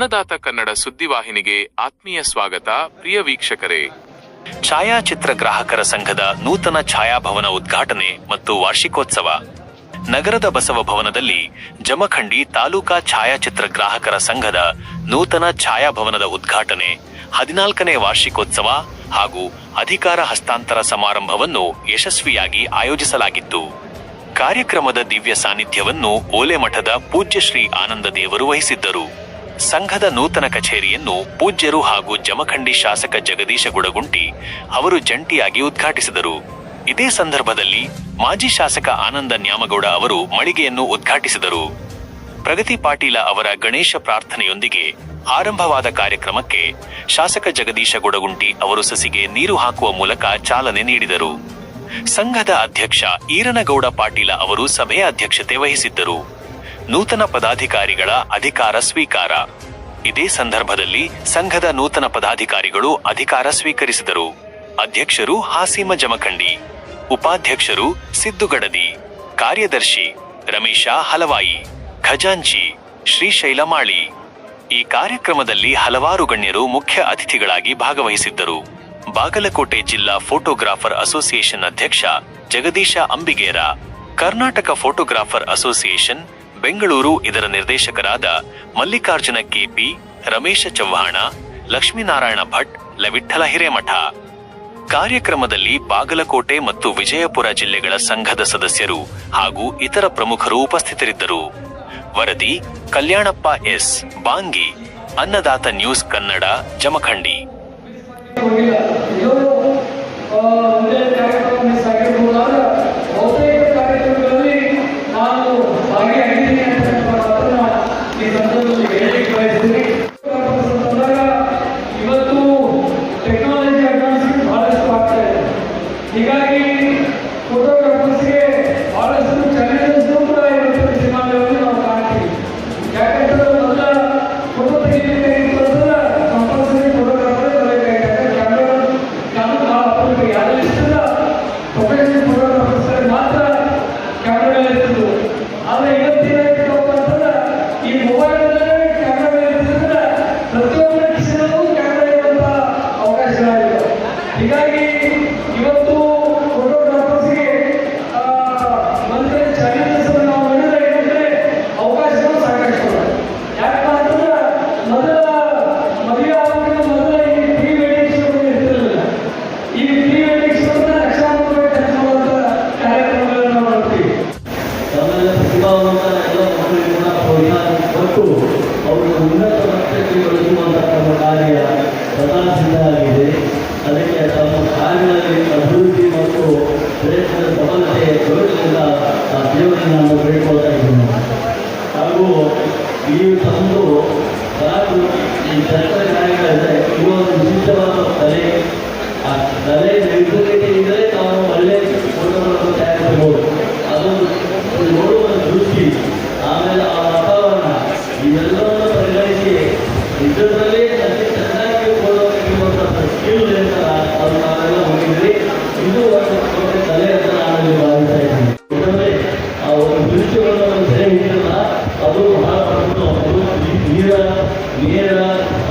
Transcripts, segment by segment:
ಅನ್ನದಾತ ಕನ್ನಡ ಸುದ್ದಿವಾಹಿನಿಗೆ ಆತ್ಮೀಯ ಸ್ವಾಗತ, ಪ್ರಿಯ ವೀಕ್ಷಕರೇ. ಛಾಯಾಚಿತ್ರ ಗ್ರಾಹಕರ ಸಂಘದ ನೂತನ ಛಾಯಾಭವನ ಉದ್ಘಾಟನೆ ಮತ್ತು ವಾರ್ಷಿಕೋತ್ಸವ. ನಗರದ ಬಸವ ಭವನದಲ್ಲಿ ಜಮಖಂಡಿ ತಾಲೂಕಾ ಛಾಯಾಚಿತ್ರ ಗ್ರಾಹಕರ ಸಂಘದ ನೂತನ ಛಾಯಾಭವನದ ಉದ್ಘಾಟನೆ, ಹದಿನಾಲ್ಕನೇ ವಾರ್ಷಿಕೋತ್ಸವ ಹಾಗೂ ಅಧಿಕಾರ ಹಸ್ತಾಂತರ ಸಮಾರಂಭವನ್ನು ಯಶಸ್ವಿಯಾಗಿ ಆಯೋಜಿಸಲಾಗಿತ್ತು. ಕಾರ್ಯಕ್ರಮದ ದಿವ್ಯ ಸಾನ್ನಿಧ್ಯವನ್ನು ಓಲೆಮಠದ ಪೂಜ್ಯ ಶ್ರೀ ಆನಂದ ದೇವರು ವಹಿಸಿದ್ದರು. ಸಂಘದ ನೂತನ ಕಚೇರಿಯನ್ನು ಪೂಜ್ಯರು ಹಾಗೂ ಜಮಖಂಡಿ ಶಾಸಕ ಜಗದೀಶ ಗುಡಗುಂಟಿ ಅವರು ಜಂಟಿಯಾಗಿ ಉದ್ಘಾಟಿಸಿದರು. ಇದೇ ಸಂದರ್ಭದಲ್ಲಿ ಮಾಜಿ ಶಾಸಕ ಆನಂದ ನ್ಯಾಮಗೌಡ ಅವರು ಮಳಿಗೆಯನ್ನು ಉದ್ಘಾಟಿಸಿದರು. ಪ್ರಗತಿ ಪಾಟೀಲ ಅವರ ಗಣೇಶ ಪ್ರಾರ್ಥನೆಯೊಂದಿಗೆ ಆರಂಭವಾದ ಕಾರ್ಯಕ್ರಮಕ್ಕೆ ಶಾಸಕ ಜಗದೀಶ ಗುಡಗುಂಟಿ ಅವರು ಸಸಿಗೆ ನೀರು ಹಾಕುವ ಮೂಲಕ ಚಾಲನೆ ನೀಡಿದರು. ಸಂಘದ ಅಧ್ಯಕ್ಷ ಈರನಗೌಡ ಪಾಟೀಲ ಅವರು ಸಭೆಯ ಅಧ್ಯಕ್ಷತೆ ವಹಿಸಿದ್ದರು. ನೂತನ ಪದಾಧಿಕಾರಿಗಳ ಅಧಿಕಾರ ಸ್ವೀಕಾರ. ಇದೇ ಸಂದರ್ಭದಲ್ಲಿ ಸಂಘದ ನೂತನ ಪದಾಧಿಕಾರಿಗಳು ಅಧಿಕಾರ ಸ್ವೀಕರಿಸಿದರು. ಅಧ್ಯಕ್ಷರು ಹಾಸೀಮ ಜಮಖಂಡಿ, ಉಪಾಧ್ಯಕ್ಷರು ಸಿದ್ದುಗಡದಿ, ಕಾರ್ಯದರ್ಶಿ ರಮೇಶ ಹಲವಾಯಿ, ಖಜಾಂಚಿ ಶ್ರೀಶೈಲ ಮಾಳಿ ಈ ಕಾರ್ಯಕ್ರಮದಲ್ಲಿ ಹಲವಾರು ಗಣ್ಯರು ಮುಖ್ಯ ಅತಿಥಿಗಳಾಗಿ ಭಾಗವಹಿಸಿದ್ದರು. ಬಾಗಲಕೋಟೆ ಜಿಲ್ಲಾ ಫೋಟೋಗ್ರಾಫರ್ ಅಸೋಸಿಯೇಷನ್ ಅಧ್ಯಕ್ಷ ಜಗದೀಶ ಅಂಬಿಗೇರ, ಕರ್ನಾಟಕ ಫೋಟೋಗ್ರಾಫರ್ ಅಸೋಸಿಯೇಷನ್ ಬೆಂಗಳೂರು ಇದರ ನಿರ್ದೇಶಕರಾದ ಮಲ್ಲಿಕಾರ್ಜುನ ಕೆಪಿ, ರಮೇಶ ಚವ್ಹಾಣ, ಲಕ್ಷ್ಮೀನಾರಾಯಣ ಭಟ್, ಲವಿಠಲ ಹಿರೇಮಠ. ಕಾರ್ಯಕ್ರಮದಲ್ಲಿ ಬಾಗಲಕೋಟೆ ಮತ್ತು ವಿಜಯಪುರ ಜಿಲ್ಲೆಗಳ ಸಂಘದ ಸದಸ್ಯರು ಹಾಗೂ ಇತರ ಪ್ರಮುಖರು ಉಪಸ್ಥಿತರಿದ್ದರು. ವರದಿ, ಕಲ್ಯಾಣಪ್ಪ ಎಸ್, ಬಾಂಗಿ, ಅನ್ನದಾತ ನ್ಯೂಸ್ ಕನ್ನಡ, ಜಮಖಂಡಿ. ಹೀಗಾಗಿ ಫೋಟೋಗ್ರಾಫರ್ಸ್ಗೆ ಹೀಗಾಗಿ ಇವತ್ತು ಈ ಸರ್ಕಾರಿ ಕಾರ್ಯಗಳಿದೆ ಇವು ಒಂದು ವಿಶಿಷ್ಟವಾದ ಕಲೆ ಆ ಕಲೆ ನೈಸರ್ಗಿಕ ಇದ್ದರೆ ನಾವು ಒಳ್ಳೆ ಫೋಟೋಗಳನ್ನು ತಯಾರಿಸಬಹುದು ಅದೊಂದು ನೋಡುವ ದೃಷ್ಟಿ ಆಮೇಲೆ ಆ ವಾತಾವರಣ ಇವೆಲ್ಲವನ್ನು ಪರಿಗಣಿಸಿ ಇದರಲ್ಲಿ ಅತಿ ಚೆನ್ನಾಗಿ ಫೋಟೋ ತೆಗೆಯುವಂತಹ ಸ್ಕಿಲ್ ಇರ್ತಲ್ಲ ಅದು ನಾವೆಲ್ಲ ಹೋಗಿದ್ರಿ ಇದು ಒಂದು ನೀರ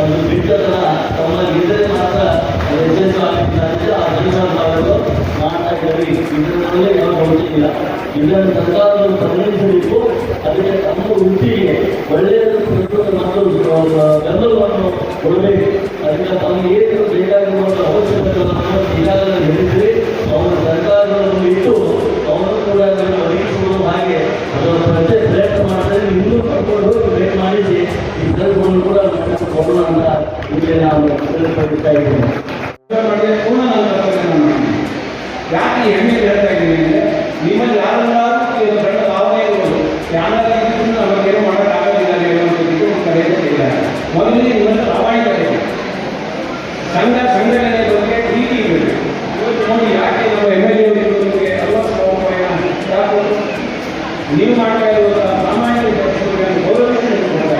ಒಂದು ಬಿಟ್ಟತನ ತಮ್ಮ ಗೆದ್ದರೆ ಮಾತ್ರ ಯಶಸ್ಸು ಆಗ್ತಿಲ್ಲ ಅಂತ ಆ ಕೆಲಸ ಮಾಡಲು ಮಾಡ್ತಾ ಇದ್ದಾರೆ. ಇದರಲ್ಲಿ ಯಾವ ಗೊತ್ತಿಲ್ಲ ಇದನ್ನು ಸರ್ಕಾರವನ್ನು ಪರಿಗಣಿಸಬೇಕು. ಅದಕ್ಕೆ ತಮ್ಮ ವೃತ್ತಿಗೆ ಒಳ್ಳೆಯದನ್ನು ಮತ್ತು ಬೆಂಬಲವನ್ನು ಕೊಡಬೇಕು. ಅದಕ್ಕೆ ತಮಗೆ ಏನು ಬೇಕಾಗಿರುವಂಥ ಅವಶ್ಯಕತೆಗಳನ್ನು ಈಗಾಗಲೇ ಹೇಳಿದರೆ ಅವರ ಸರ್ಕಾರಗಳನ್ನು ಇಟ್ಟು ಅವರು ಕೂಡ ಒದಗಿಸುವುದು ಹಾಗೆ ಪ್ರತಿ ಪ್ರಯತ್ನ ಮಾಡಿದರೆ ಇನ್ನೂ ಕರ್ಕೊಂಡು ನಾವು ಪೂರ್ಣ ನಾನು ಯಾಕೆ ಹೆಮ್ಮೆ ಹೇಳ್ತಾ ಇದ್ದೀನಿ ಅಂದ್ರೆ, ನಿಮ್ಮಲ್ಲಿ ಇದನ್ನು ನಮಗೇನು ಮಾಡೋಕ್ಕಾಗೋದಿಲ್ಲ ಕಡೆಯಿಂದ ಇಲ್ಲ ಮೊದಲಿಗೆ ನಿಮ್ಮಲ್ಲಿ ಪ್ರಾಮಾಣಿಕತೆ. ಸಂಘ ಸಂಘಟನೆ ಬಗ್ಗೆ ಪ್ರೀತಿ ಇರಬೇಕು ನೋಡಿ ಯಾಕೆ ನಾವು ಎಂ ಎಲ್ ಎ ನಿಮಗೆ ಅರವತ್ತು ನೀವು ಮಾಡ್ತಾ ಇರುವಂಥ ಸಾಮಾನ್ಯ ಗೌರವಿಸಿ ಕೊಡ್ತಾ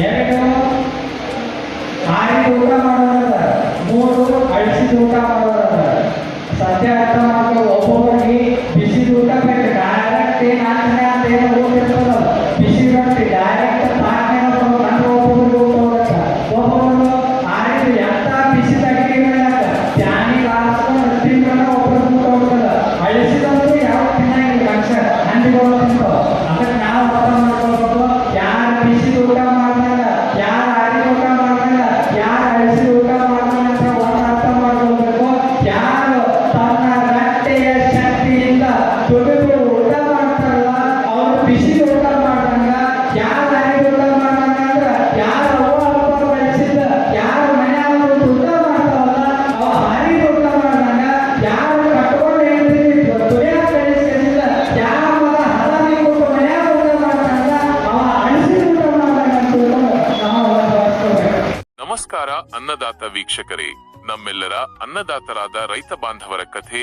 ಎರಡು ಆರಿದ ಊಟ ಮಾಡೋದಂತ ಮೂರು ಅಳಿಸಿದ ಊಟ ಮಾಡೋದಂತ ಸತ್ಯ ಅರ್ಥ ಮಾಡ್ಕೊಂಡು ಒಬ್ಬೊಬ್ಬರಿಗೆ ಬಿಸಿದ ಊಟ ಬೇಕು. ಡೈರೆಕ್ಟ್ ಏನು ಅಂತ ಏನು ಓದಿರ್ತದಲ್ಲ ಊಟ ಯಾರು ಊಟ ಅಂದ್ರೆ ಯಾರು ನಮಸ್ಕಾರ ಅನ್ನದಾತ ವೀಕ್ಷಕರೇ. ನಮ್ಮೆಲ್ಲರ ಅನ್ನದಾತರಾದ ರೈತ ಬಾಂಧವರ ಕಥೆ